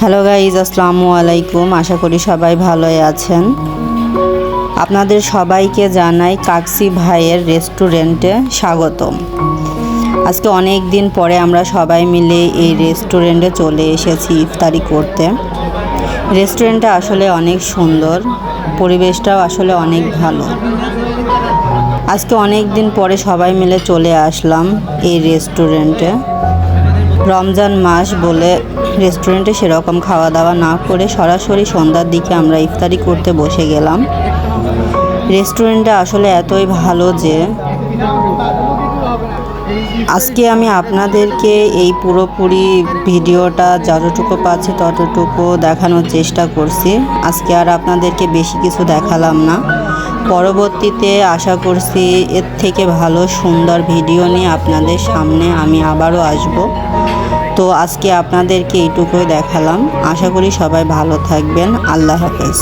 Hello guys আসসালামু আলাইকুম। আশা করি সবাই ভালোই আছেন। আপনাদের সবাইকে জানাই কাকসি ভাইয়ের রেস্টুরেন্টে স্বাগতম। আজকে অনেক দিন পরে আমরা সবাই মিলে এই রেস্টুরেন্টে চলে এসেছি ইফতারি করতে। রেস্টুরেন্টটা আসলে অনেক সুন্দর, পরিবেশটাও আসলে অনেক ভালো। আজকে অনেক দিন পরে সবাই মিলে চলে আসলাম এই রেস্টুরেন্টে। রমজান মাস বলে রেস্টুরেন্টে সেরকম খাওয়া দাওয়া না করে সরাসরি সন্ধ্যার দিকে আমরা ইফতারি করতে বসে গেলাম। রেস্টুরেন্টটা আসলে এতই ভালো যে আজকে আমি আপনাদেরকে এই পুরোপুরি ভিডিওটা যতটুকু পাচ্ছি ততটুকু দেখানোর চেষ্টা করছি। আজকে আর আপনাদেরকে বেশি কিছু দেখালাম না। পরবর্তীতে আশা করছি এর থেকে ভালো সুন্দর ভিডিও নিয়ে আপনাদের সামনে আমি আবারও আসব। তো আজকে আপনাদেরকে এইটুকুই দেখালাম। আশা করি সবাই ভালো থাকবেন। আল্লাহ হাফেজ।